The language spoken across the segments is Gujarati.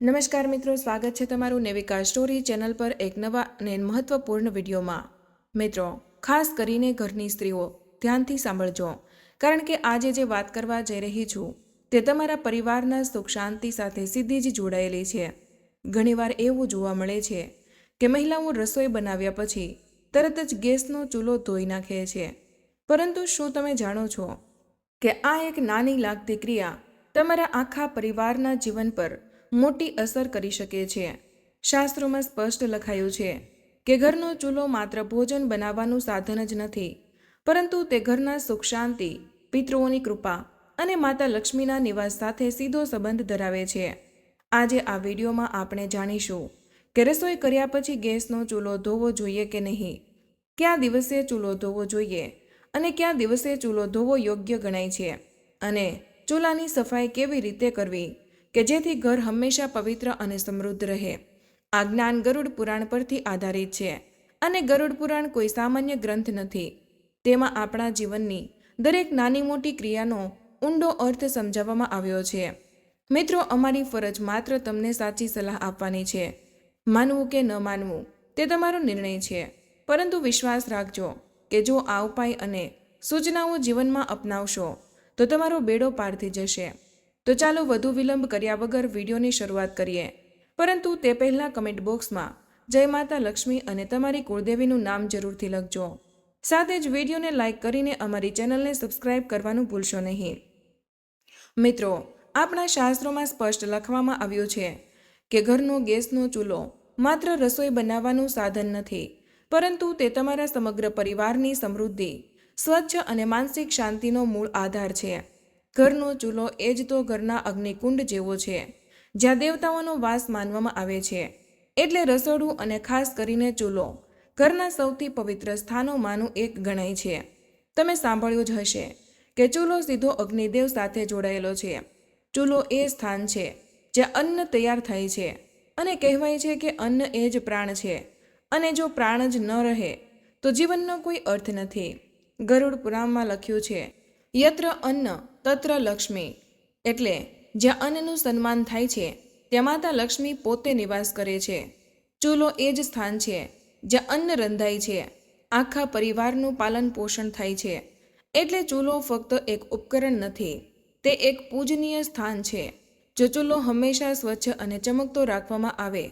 નમસ્કાર મિત્રો, સ્વાગત છે તમારું નેવિકા સ્ટોરી ચેનલ પર એક નવા અને મહત્વપૂર્ણ વિડીયોમાં. મિત્રો, ખાસ કરીને ઘરની સ્ત્રીઓ, ધ્યાનથી સાંભળજો. કારણ કે આજે જે વાત કરવા જઈ રહી છું, તે તમારા પરિવારના સુખ શાંતિ સાથે સીધી જ જોડાયેલી છે. ઘણીવાર એવું જોવા મળે છે કે મહિલાઓ રસોઈ બનાવ્યા પછી તરત જ ગેસનો ચૂલો ધોઈ નાખે છે. પરંતુ શું તમે જાણો છો કે આ એક નાની લાગતી ક્રિયા તમારા આખા પરિવારના જીવન પર મોટી અસર કરી શકે છે. શાસ્ત્રોમાં સ્પષ્ટ લખાયું છે કે ઘરનો ચૂલો માત્ર ભોજન બનાવવાનું સાધન જ નથી, પરંતુ તે ઘરના સુખ શાંતિ, પિતૃઓની કૃપા અને માતા લક્ષ્મીના નિવાસ સાથે સીધો સંબંધ ધરાવે છે. આજે આ વિડીયોમાં આપણે જાણીશું કે રસોઈ કર્યા પછી ગેસનો ચૂલો ધોવો જોઈએ કે નહીં, કયા દિવસે ચૂલો ધોવો જોઈએ અને કયા દિવસે ચૂલો ધોવો યોગ્ય ગણાય છે અને ચૂલાની સફાઈ કેવી રીતે કરવી કે જેથી ઘર હંમેશા પવિત્ર અને સમૃદ્ધ રહે. આ જ્ઞાન ગરુડ પુરાણ પરથી આધારિત છે અને ગરુડ પુરાણ કોઈ સામાન્ય ગ્રંથ નથી. તેમાં આપણા જીવનની દરેક નાની મોટી ક્રિયાનો ઊંડો અર્થ સમજાવવામાં આવ્યો છે. મિત્રો, અમારી ફરજ માત્ર તમને સાચી સલાહ આપવાની છે. માનવું કે ન માનવું, તે તમારો નિર્ણય છે. પરંતુ વિશ્વાસ રાખજો કે જો આ ઉપાય અને સૂચનાઓ જીવનમાં અપનાવશો, તો તમારો બેડો પાર થઈ જશે. તો ચાલો વધુ વિલંબ કર્યા વગર વિડીયોની શરૂઆત કરીએ. પરંતુ તે પહેલાં કમેન્ટ બોક્સમાં, જય માતા લક્ષ્મી અને તમારી કુળદેવીનું નામ જરૂરથી લખજો. સાથે જ વિડીયોને લાઇક કરીને અમારી ચેનલને સબસ્ક્રાઇબ કરવાનું ભૂલશો નહીં. મિત્રો, આપણા શાસ્ત્રોમાં સ્પષ્ટ લખવામાં આવ્યું છે કે ઘરનો ગેસનો ચૂલો માત્ર રસોઈ બનાવવાનું સાધન નથી, પરંતુ તે તમારા સમગ્ર પરિવારની સમૃદ્ધિ, સ્વચ્છ અને માનસિક શાંતિનો મૂળ આધાર છે. ઘરનો ચૂલો એ જ તો ઘરના અગ્નિકુંડ જેવો છે, જ્યાં દેવતાઓનો વાસ માનવામાં આવે છે. એટલે રસોડું અને ખાસ કરીને ચૂલો ઘરના સૌથી પવિત્ર સ્થાનોમાંનું એક ગણાય છે. તમે સાંભળ્યું જ હશે કે ચૂલો સીધો અગ્નિદેવ સાથે જોડાયેલો છે. ચૂલો એ સ્થાન છે, જ્યાં અન્ન તૈયાર થાય છે અને કહેવાય છે કે અન્ન એ જ પ્રાણ છે. અને જો પ્રાણ જ ન રહે, તો જીવનનો કોઈ અર્થ નથી. ગરુડ પુરાણમાં લખ્યું છે યત્ર અન્ન, તત્ર લક્ષ્મી. એટલે જ્યાં અન્નનું સન્માન થાય છે, ત્યાં માતા લક્ષ્મી પોતે નિવાસ કરે છે. ચૂલો એ જ સ્થાન છે, જ્યાં અન્ન રંધાય છે. આખા પરિવારનું પાલન પોષણ થાય છે. એટલે ચૂલો ફક્ત એક ઉપકરણ નથી, તે એક પૂજનીય સ્થાન છે. જો ચૂલો હંમેશા સ્વચ્છ અને ચમકતો રાખવામાં આવે,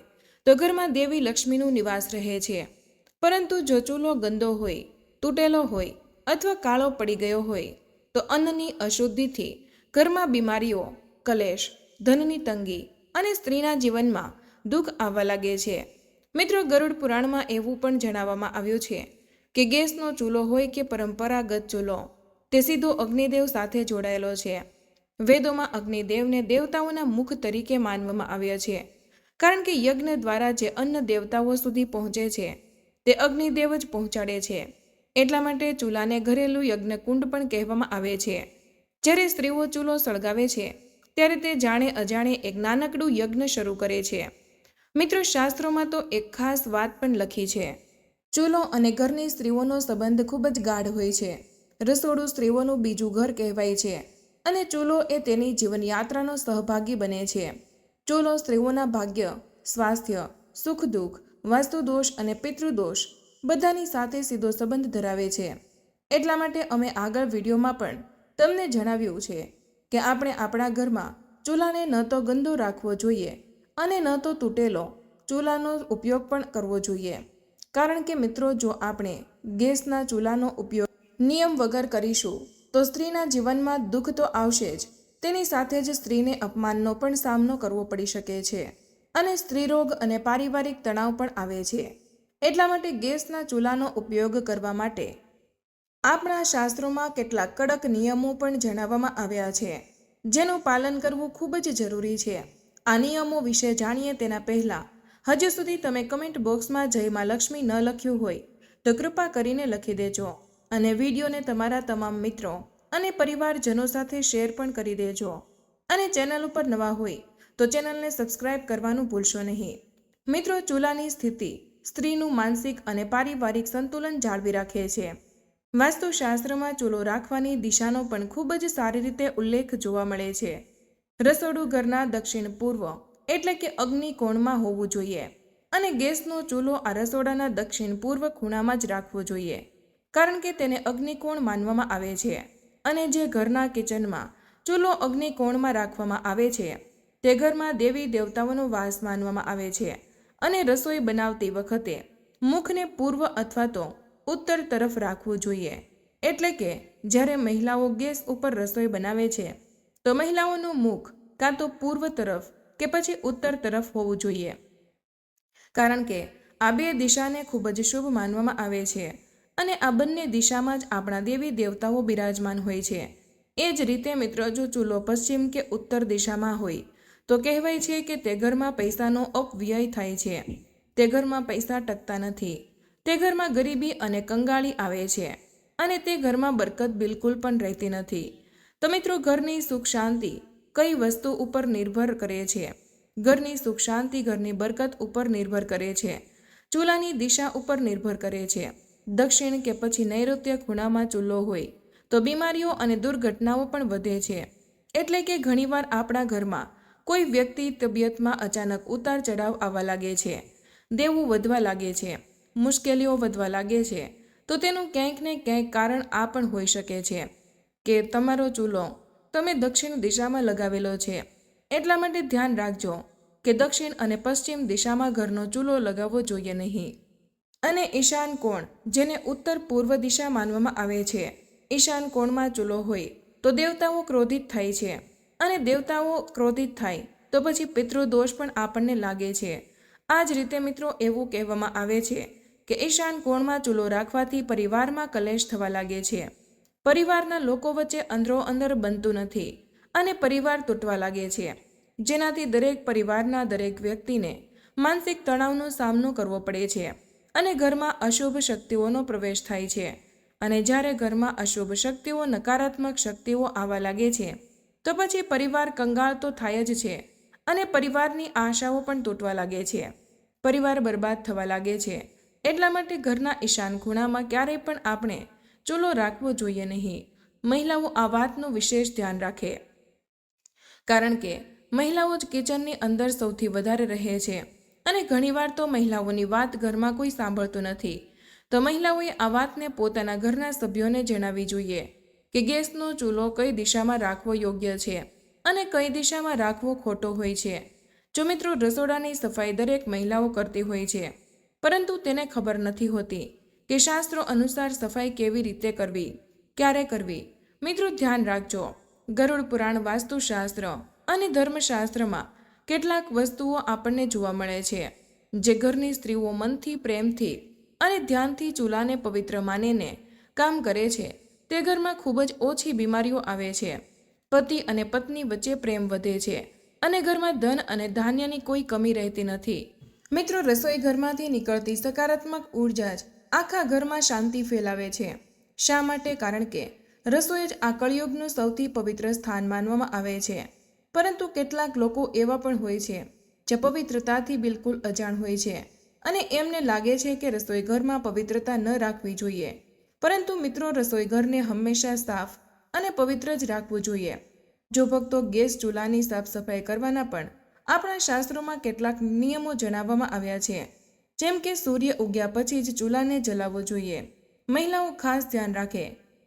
તો ઘરમાં દેવી લક્ષ્મીનું નિવાસ રહે છે. પરંતુ જો ચૂલો ગંદો હોય, તૂટેલો હોય અથવા કાળો પડી ગયો હોય તો અન્નની અશુદ્ધિથી ઘરમાં બીમારીઓ, કલેશ, ધનની તંગી અને સ્ત્રીના જીવનમાં દુઃખ આવવા લાગે છે. મિત્રો, ગરુડ પુરાણમાં એવું પણ જણાવવામાં આવ્યું છે કે ગેસનો ચૂલો હોય કે પરંપરાગત ચૂલો, તે સીધો અગ્નિદેવ સાથે જોડાયેલો છે. વેદોમાં અગ્નિદેવને દેવતાઓના મુખ તરીકે માનવામાં આવ્યા છે, કારણ કે યજ્ઞ દ્વારા જે અન્ન દેવતાઓ સુધી પહોંચે છે, તે અગ્નિદેવ જ પહોંચાડે છે. એટલા માટે ચૂલાને ઘરેલું યજ્ઞકુંડ પણ કહેવામાં આવે છે. જ્યારે સ્ત્રીઓ ચૂલો સળગાવે છે, ત્યારે તે જાણે અજાણે એક નાનકડું યજ્ઞ શરૂ કરે છે. મિત્રો, શાસ્ત્રોમાં તો એક ખાસ વાત પણ લખી છે. ચૂલો અને ઘરની સ્ત્રીઓનો સંબંધ ખૂબ જ ગાઢ હોય છે. રસોડું સ્ત્રીઓનું બીજું ઘર કહેવાય છે અને ચૂલો એ તેની જીવનયાત્રાનો સહભાગી બને છે. ચૂલો સ્ત્રીઓના ભાગ્ય, સ્વાસ્થ્ય સુખ દુઃખ વાસ્તુદોષ અને પિતૃદોષ બધાની સાથે સીધો સંબંધ ધરાવે છે. એટલા માટે અમે આગળ વિડીયોમાં પણ તમને જણાવ્યું છે કે આપણે આપણા ઘરમાં ચૂલાને ન તો ગંદો રાખવો જોઈએ અને ન તો તૂટેલો ચૂલાનો ઉપયોગ પણ કરવો જોઈએ. કારણ કે મિત્રો, જો આપણે ગેસના ચૂલાનો ઉપયોગ નિયમ વગર કરીશું, તો સ્ત્રીના જીવનમાં દુઃખ તો આવશે જ. તેની સાથે જ સ્ત્રીને અપમાનનો પણ સામનો કરવો પડી શકે છે અને સ્ત્રીરોગ અને પારિવારિક તણાવ પણ આવે છે. એટલા માટે ગેસના ચૂલાનો ઉપયોગ કરવા માટે. આપણા શાસ્ત્રોમાં કેટલાક કડક નિયમો પણ જણાવવામાં આવ્યા છે, જેનું પાલન કરવું ખૂબ જ જરૂરી છે. આ નિયમો વિશે જાણીએ તેના પહેલાં, હજુ સુધી તમે કમેન્ટ બોક્સમાં જયમાં લક્ષ્મી ન લખ્યું હોય, તો કૃપા કરીને લખી દેજો અને વિડીયોને તમારા તમામ મિત્રો અને પરિવારજનો સાથે શેર પણ કરી દેજો. અને ચેનલ ઉપર નવા હોય, તો ચેનલને સબસ્ક્રાઇબ કરવાનું ભૂલશો નહીં. મિત્રો, ચૂલાની સ્થિતિ સ્ત્રીનું માનસિક અને પારિવારિક સંતુલન જાળવી રાખે છે. વાસ્તુશાસ્ત્રમાં ચૂલો રાખવાની દિશાનો પણ ખૂબ જ સારી રીતે ઉલ્લેખ જોવા મળે છે. રસોડું ઘરના દક્ષિણ પૂર્વ, એટલે કે અગ્નિકોણમાં હોવું જોઈએ અને ગેસનો ચૂલો આ રસોડાના દક્ષિણ પૂર્વ ખૂણામાં જ રાખવો જોઈએ, કારણ કે તેને અગ્નિકોણ માનવામાં આવે છે અને જે ઘરના કિચનમાં ચૂલો અગ્નિકોણમાં રાખવામાં આવે છે, તે ઘરમાં દેવી દેવતાઓનો વાસ માનવામાં આવે છે. અને રસોઈ બનાવતી વખતે મુખને પૂર્વ અથવા તો ઉત્તર તરફ રાખવું જોઈએ. એટલે કે, જ્યારે મહિલાઓ ગેસ ઉપર રસોઈ બનાવે છે, તો મહિલાઓનું મુખ કાં તો પૂર્વ તરફ કે પછી ઉત્તર તરફ હોવું જોઈએ. કારણ કે, આ બે દિશાને ખૂબ જ શુભ માનવામાં આવે છે અને આ બંને દિશામાં જ આપણા દેવી દેવતાઓ બિરાજમાન હોય છે. એ જ રીતે મિત્રો, જો ચૂલો પશ્ચિમ કે ઉત્તર દિશામાં હોય તો કહેવાય છે કે તે ઘરમાં પૈસાનો અપવ્યય થાય છે. તે ઘરમાં પૈસા ટકતા નથી. તે ઘરમાં ગરીબી અને કંગાળી આવે છે. અને તે ઘરમાં બરકત બિલકુલ પણ રહેતી નથી. તો મિત્રો, ઘરની સુખ શાંતિ કઈ વસ્તુ ઉપર નિર્ભર કરે છે? ઘરની સુખ શાંતિ ઘરની બરકત ઉપર નિર્ભર કરે છે. ચૂલાની દિશા ઉપર નિર્ભર કરે છે. દક્ષિણ કે પછી નૈઋત્ય ખૂણામાં ચૂલો હોય તો બીમારીઓ અને દુર્ઘટનાઓ પણ વધે છે. એટલે કે ઘણીવાર આપણા ઘરમાં કોઈ વ્યક્તિ તબિયતમાં અચાનક ઉતાર ચઢાવ આવવા લાગે છે, દેવું વધવા લાગે છે, મુશ્કેલીઓ વધવા લાગે છે, તો તેનું ક્યાંક ને ક્યાંક કારણ આ પણ હોઈ શકે છે કે તમારો ચૂલો તમે દક્ષિણ દિશામાં લગાવેલો છે. એટલા માટે ધ્યાન રાખજો કે દક્ષિણ અને પશ્ચિમ દિશામાં ઘરનો ચૂલો લગાવવો જોઈએ નહીં. અને ઈશાન કોણ, જેને ઉત્તર પૂર્વ દિશા માનવામાં આવે છે, ઈશાન કોણમાં ચૂલો હોય, તો દેવતાઓ ક્રોધિત થાય છે. અને દેવતાઓ ક્રોધિત થાય, તો પછી પિતૃદોષ પણ આપણને લાગે છે. આ જ રીતે મિત્રો એવું કહેવામાં આવે છે કે ઈશાન કોણમાં ચૂલો રાખવાથી પરિવારમાં કલેશ થવા લાગે છે. પરિવારના લોકો વચ્ચે અંદરો અંદર બનતું નથી અને પરિવાર તૂટવા લાગે છે. જેનાથી દરેક પરિવારના દરેક વ્યક્તિને માનસિક તણાવનો સામનો કરવો પડે છે અને ઘરમાં અશુભ શક્તિઓનો પ્રવેશ થાય છે. અને જ્યારે ઘરમાં અશુભ શક્તિઓ, નકારાત્મક શક્તિઓ આવવા લાગે છે તો પછી પરિવાર કંગાળ તો થાય જ છે અને પરિવારની આશાઓ પણ તૂટવા લાગે છે. પરિવાર બરબાદ થવા લાગે છે. એટલા માટે ઘરના ઈશાન ખૂણામાં ક્યારેય પણ આપણે ચૂલો રાખવો જોઈએ નહીં. મહિલાઓ આ વાતનું વિશેષ ધ્યાન રાખે. કારણ કે મહિલાઓ જ કિચનની અંદર સૌથી વધારે રહે છે અને ઘણીવાર તો મહિલાઓની વાત ઘરમાં કોઈ સાંભળતું નથી. તો મહિલાઓએ આ વાતને પોતાના ઘરના સભ્યોને જણાવવી જોઈએ. કે ગેસનો ચૂલો કઈ દિશામાં રાખવો યોગ્ય છે અને કઈ દિશામાં રાખવો ખોટો હોય છે? જો મિત્રો, રસોડાની સફાઈ દરેક મહિલાઓ કરતી હોય છે, પરંતુ તેને ખબર નથી હોતી કે શાસ્ત્રો અનુસાર સફાઈ કેવી રીતે કરવી, ક્યારે કરવી. મિત્રો, ધ્યાન રાખજો. ગરુડ પુરાણ વાસ્તુશાસ્ત્ર અને ધર્મશાસ્ત્રમાં કેટલાક વસ્તુઓ આપણને જોવા મળે છે, જે ઘરની સ્ત્રીઓ મનથી, પ્રેમથી અને ધ્યાનથી ચૂલાને પવિત્ર માનીને કામ કરે છે. તે ઘરમાં ખૂબ જ ઓછી બીમારીઓ આવે છે. પતિ અને પત્ની વચ્ચે પ્રેમ વધે છે અને ઘરમાં ધન અને ધાન્યની કોઈ કમી રહેતી નથી. મિત્રો, રસોઈ ઘરમાંથી નીકળતી સકારાત્મક ઊર્જા જ આખા ઘરમાં શાંતિ ફેલાવે છે. શા માટે? કારણ કે રસોઈ જ આ કળિયુગનું સૌથી પવિત્ર સ્થાન માનવામાં આવે છે. પરંતુ કેટલાક લોકો એવા પણ હોય છે, જે પવિત્રતાથી બિલકુલ અજાણ હોય છે અને એમને લાગે છે કે રસોઈ ઘરમાં પવિત્રતા ન રાખવી જોઈએ. પરંતુ મિત્રો રસોઈ ઘરને હંમેશા સાફ અને પવિત્ર જ રાખવું જોઈએ. જો ભક્તો ગેસ ચૂલાની સાફ સફાઈ કરવાના પણ આપણા શાસ્ત્રોમાં કેટલાક નિયમો જણાવવામાં આવ્યા છે. જેમ કે સૂર્ય ઉગ્યા પછી જ ચૂલાને જલાવવો જોઈએ. મહિલાઓ ખાસ ધ્યાન રાખે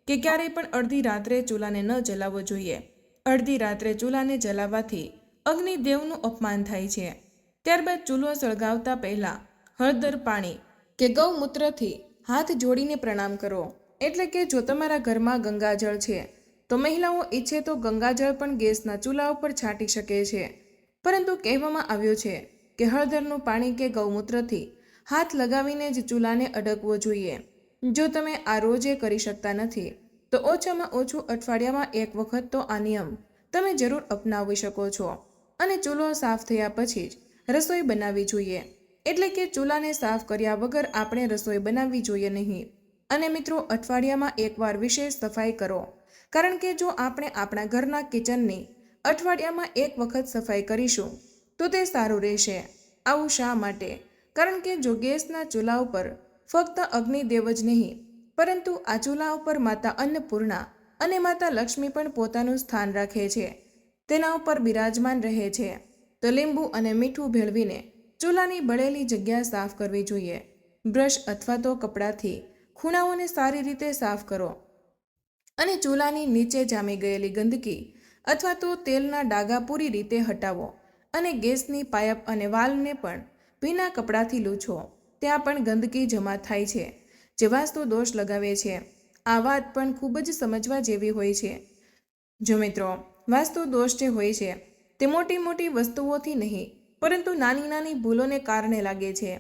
કે ક્યારેય પણ અડધી રાત્રે ચૂલાને ન જલાવવો જોઈએ. અડધી રાત્રે ચૂલાને જલાવવાથી અગ્નિદેવનું અપમાન થાય છે. ત્યારબાદ ચૂલો સળગાવતા પહેલાં હળદર પાણી કે ગૌમૂત્રથી હાથ જોડીને પ્રણામ કરો. એટલે કે જો તમારા ઘરમાં ગંગાજળ છે, તો મહિલાઓ ઈચ્છે તો ગંગાજળ પણ ગેસના ચૂલા ઉપર છાંટી શકે છે. પરંતુ કહેવામાં આવ્યું છે કે હળદરનું પાણી કે ગૌમૂત્રથી હાથ લગાવીને જ ચૂલાને અડકવો જોઈએ. જો તમે આ રોજે કરી શકતા નથી, તો ઓછામાં ઓછું અઠવાડિયામાં એક વખત તો આ નિયમ તમે જરૂર અપનાવી શકો છો. અને ચૂલો સાફ થયા પછી જ રસોઈ બનાવવી જોઈએ. એટલે કે ચૂલાને સાફ કર્યા વગર આપણે રસોઈ બનાવવી જોઈએ નહીં. અને મિત્રો, અઠવાડિયામાં એકવાર વિશેષ સફાઈ કરો. કારણ કે જો આપણે આપણા ઘરના કિચનની અઠવાડિયામાં એક વખત સફાઈ કરીશું, તો તે સારું રહેશે. આવું શા માટે? કારણ કે જો ગેસના ચૂલા ઉપર ફક્ત અગ્નિદેવ જ નહીં, પરંતુ આ ચૂલા ઉપર માતા અન્નપૂર્ણા અને માતા લક્ષ્મી પણ પોતાનું સ્થાન રાખે છે. તેના ઉપર બિરાજમાન રહે છે. તો લીંબુ અને મીઠું ભેળવીને ચૂલાની બળેલી જગ્યા સાફ કરવી જોઈએ. બ્રશ અથવા તો કપડાથી ખૂણાઓને સારી રીતે સાફ કરો. અને ચૂલાની નીચે જામી ગયેલી ગંદકી અથવા તો તેલના ડાઘા પૂરી રીતે હટાવો અને ગેસની પાઇપ અને વાલ્વને પણ ભીના કપડાથી લૂછો. ત્યાં પણ ગંદકી જમા થાય છે, જે વાસ્તુ દોષ લગાવે છે. આ વાત પણ ખૂબ જ સમજવા જેવી હોય છે. જો મિત્રો, વાસ્તુ દોષ જે હોય છે, તે મોટી મોટી વસ્તુઓથી નહીં પરંતુ નાની નાની ભૂલોને કારણે લાગે છે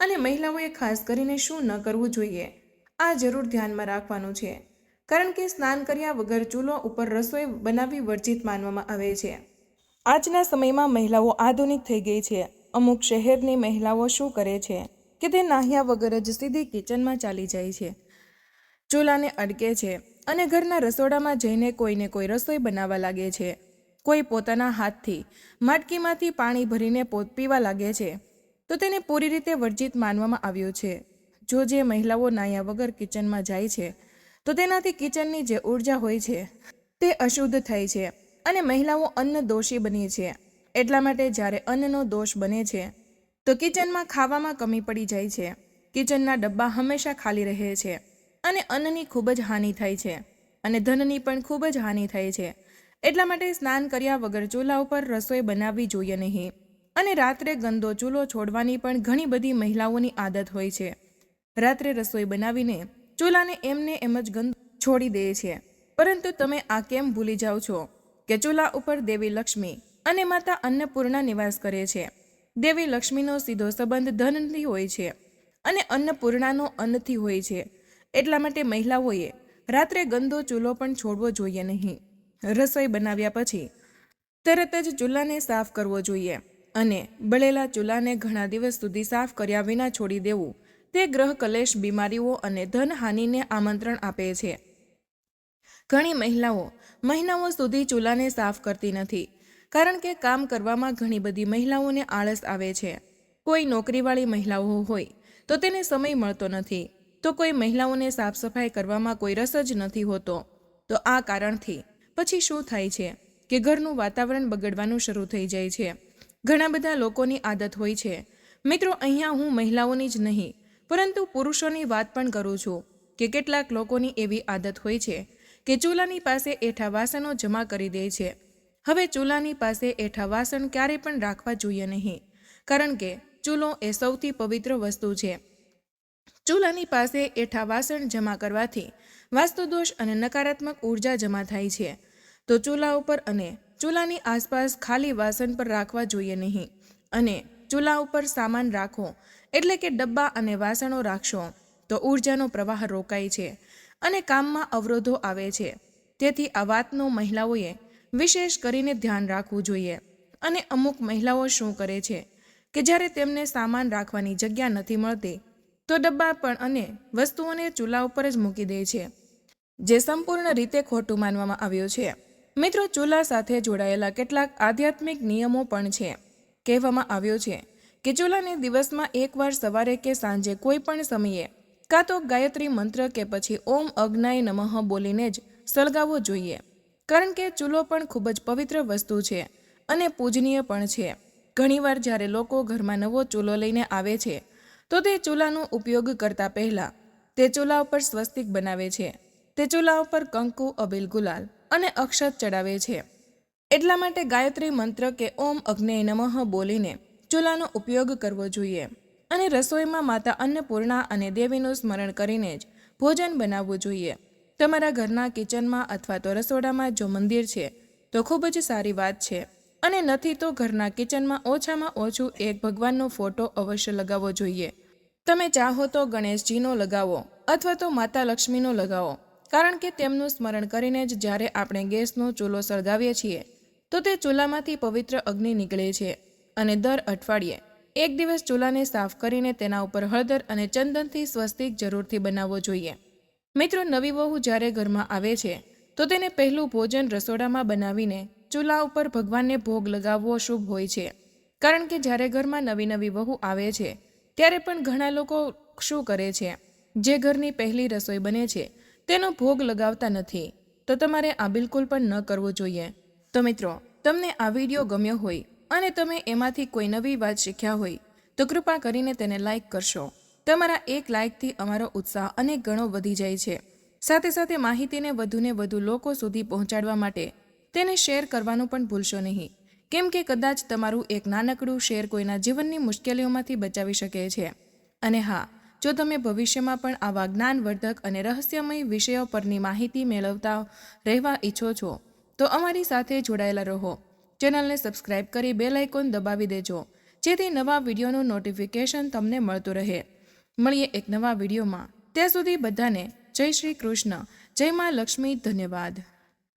અને મહિલાઓએ ખાસ કરીને શું ન કરવું જોઈએ, આ જરૂર ધ્યાનમાં રાખવાનું છે. કારણ કે સ્નાન કર્યા વગર ચૂલો ઉપર રસોઈ બનાવવી વર્જિત માનવામાં આવે છે. આજના સમયમાં મહિલાઓ આધુનિક થઈ ગઈ છે. અમુક શહેરની મહિલાઓ શું કરે છે કે તે નાહ્યા વગર જ સીધી કિચનમાં ચાલી જાય છે. ચૂલાને અડકે છે અને ઘરના રસોડામાં જઈને કોઈને કોઈ રસોઈ બનાવવા લાગે છે. કોઈ પોતાના હાથથી માટકીમાંથી પાણી ભરીને પોત પીવા લાગે છે, તો તેને પૂરી રીતે વર્જિત માનવામાં આવ્યું છે. જો જે મહિલાઓ નાહ્યા વગર કિચનમાં જાય છે, તો તેનાથી કિચનની જે ઊર્જા હોય છે, તે અશુદ્ધ થાય છે અને મહિલાઓ અન્ન દોષી બની છે. એટલા માટે જ્યારે અન્નનો દોષ બને છે, તો કિચનમાં ખાવામાં કમી પડી જાય છે. કિચનના ડબ્બા હંમેશા ખાલી રહે છે અને અન્નની ખૂબ જ હાનિ થાય છે અને ધનની પણ ખૂબ જ હાનિ થાય છે. એટલા માટે સ્નાન કર્યા વગર ચૂલા ઉપર રસોઈ બનાવવી જોઈએ નહીં. અને રાત્રે ગંદો ચૂલો છોડવાની પણ ઘણી બધી મહિલાઓની આદત હોય છે. રાત્રે રસોઈ બનાવીને ચૂલાને એમને એમ જ ગંદ છોડી દે છે. પરંતુ તમે આ કેમ ભૂલી જાઓ છો? કે ચૂલા ઉપર દેવી લક્ષ્મી અને માતા અન્નપૂર્ણા નિવાસ કરે છે. દેવી લક્ષ્મીનો સીધો સંબંધ ધનથી હોય છે અને અન્નપૂર્ણાનો અન્નથી હોય છે. એટલા માટે મહિલાઓએ રાત્રે ગંદો ચૂલો પણ છોડવો જોઈએ નહીં. રસોઈ બનાવ્યા પછી તરત જ ચૂલાને સાફ કરવો જોઈએ અને બળેલા ચૂલાને ઘણા દિવસ સુધી સાફ કર્યા વિના છોડી દેવું. તે ગ્રહ કલેશ, બીમારીઓ અને ધનહાનિને આમંત્રણ આપે છે. ઘણી મહિલાઓ મહિનાઓ સુધી ચૂલાને સાફ કરતી નથી, કારણ કે કામ કરવામાં ઘણી બધી મહિલાઓને આળસ આવે છે. કોઈ નોકરીવાળી મહિલાઓ હોય તો તેને સમય મળતો નથી. તો કોઈ મહિલાઓને સાફ સફાઈ કરવામાં કોઈ રસ જ નથી હોતો. તો આ કારણથી પછી શું થાય છે કે ઘરનું વાતાવરણ બગડવાનું શરૂ થઈ જાય છે. ઘણા બધા લોકોની આદત હોય છે. મિત્રો, અહીંયા હું મહિલાઓની જ નહીં, પરંતુ પુરુષોની વાત પણ કરું છું કે કેટલાક લોકોની એવી આદત હોય છે કે ચૂલાની પાસે એઠા વાસણો જમા કરી દે છે. હવે ચૂલાની પાસે એઠા વાસણ ક્યારે પણ રાખવા જોઈએ નહીં, કારણ કે ચૂલો એ સૌથી પવિત્ર વસ્તુ છે. ચૂલાની પાસે એઠા વાસણ જમા કરવાથી વાસ્તુદોષ અને નકારાત્મક ઊર્જા જમા થાય છે. તો ચૂલા ઉપર અને ચૂલાની આસપાસ ખાલી વાસણ પર રાખવા જોઈએ નહીં. અને ચૂલા ઉપર સામાન રાખો, એટલે કે ડબ્બા અને વાસણો રાખશો, તો ઉર્જાનો પ્રવાહ રોકાય છે અને કામમાં અવરોધો આવે છે. તેથી આ વાતનો મહિલાઓએ વિશેષ કરીને ધ્યાન રાખવું જોઈએ. અને અમુક મહિલાઓ શું કરે છે? કે જ્યારે તેમને સામાન રાખવાની જગ્યા નથી મળતી, તો ડબ્બા પણ અને વસ્તુઓને ચૂલા ઉપર જ મૂકી દે છે. જે સંપૂર્ણ રીતે ખોટું માનવામાં આવ્યું છે. મિત્રો, ચૂલા સાથે જોડાયેલા કેટલાક આધ્યાત્મિક નિયમો પણ છે. કહેવામાં આવ્યું છે કે ચૂલાને દિવસમાં એકવાર સવારે કે સાંજે કોઈ પણ સમયે, કાં તો ગાયત્રી મંત્ર કે પછી ઓમ અગ્નાય નમઃ બોલીને જ સળગાવવો જોઈએ. કારણ કે ચૂલો પણ ખૂબ જ પવિત્ર વસ્તુ છે અને પૂજનીય પણ છે. ઘણીવાર જ્યારે લોકો ઘરમાં નવો ચૂલો લઈને આવે છે, તો તે ચૂલાનો ઉપયોગ કરતા પહેલાં તે ચૂલા ઉપર સ્વસ્તિક બનાવે છે. તે ચૂલા ઉપર કંકુ, અબિલ ગુલાલ અને અક્ષત ચડાવે છે. એટલા માટે ગાયત્રી મંત્ર કે ઓમ અગ્નેય નમઃ બોલીને ચૂલાનો ઉપયોગ કરવો જોઈએ અને રસોઈમાં માતા અન્નપૂર્ણા અને દેવીનું સ્મરણ કરીને જ ભોજન બનાવવું જોઈએ. તમારા ઘરના કિચનમાં અથવા તો રસોડામાં જો મંદિર છે, તો ખૂબ જ સારી વાત છે અને નથી તો ઘરના કિચનમાં ઓછામાં ઓછું એક ભગવાનનો ફોટો અવશ્ય લગાવવો જોઈએ. તમે ચાહો તો ગણેશજીનો લગાવો અથવા તો માતા લક્ષ્મીનો લગાવો. કારણ કે તેમનું સ્મરણ કરીને જ જ્યારે આપણે ગેસનો ચૂલો સળગાવીએ છીએ, તો તે ચૂલામાંથી પવિત્ર અગ્નિ નીકળે છે અને દર અઠવાડિયે એક દિવસ ચૂલાને સાફ કરીને તેના ઉપર હળદર અને ચંદનથી સ્વસ્તિક જરૂરથી બનાવવો જોઈએ. મિત્રો, નવી વહુ જ્યારે ઘરમાં આવે છે, તો તેને પહેલું ભોજન રસોડામાં બનાવીને ચૂલા ઉપર ભગવાનને ભોગ લગાવવો શુભ હોય છે. કારણ કે જ્યારે ઘરમાં નવી નવી વહુ આવે છે, ત્યારે પણ ઘણા લોકો શું કરે છે, જે ઘરની પહેલી રસોઈ બને છે તેનો ભોગ લગાવતા નથી. તો તમારે આ બિલકુલ પણ ન કરવું જોઈએ. તો મિત્રો, તમને આ વીડિયો ગમ્યો હોય અને તમે એમાંથી કોઈ નવી વાત શીખ્યા હોય, તો કૃપા કરીને તેને લાઇક કરશો. તમારા એક લાઇકથી અમારો ઉત્સાહ અનેક ગણો વધી જાય છે. સાથે સાથે માહિતીને વધુને વધુ લોકો સુધી પહોંચાડવા માટે તેને શેર કરવાનું પણ ભૂલશો નહીં. કેમ કે કદાચ તમારું એક નાનકડું શેર કોઈના જીવનની મુશ્કેલીઓમાંથી બચાવી શકે છે. અને હા જો તમે ભવિષ્યમાં પણ આવા જ્ઞાનવર્ધક અને રહસ્યમય વિષયો પરની માહિતી મેળવતા રહેવા ઈચ્છો છો, તો અમારી સાથે જોડાયેલા રહો. ચેનલને સબસ્ક્રાઇબ કરી બેલ આઇકોન દબાવી દેજો, જેથી નવા વિડીયોનું નોટિફિકેશન તમને મળતું રહે. મળીએ એક નવા વિડીયોમાં. ત્યાં સુધી બધાને જય શ્રી કૃષ્ણ. જય મા લક્ષ્મી. ધન્યવાદ.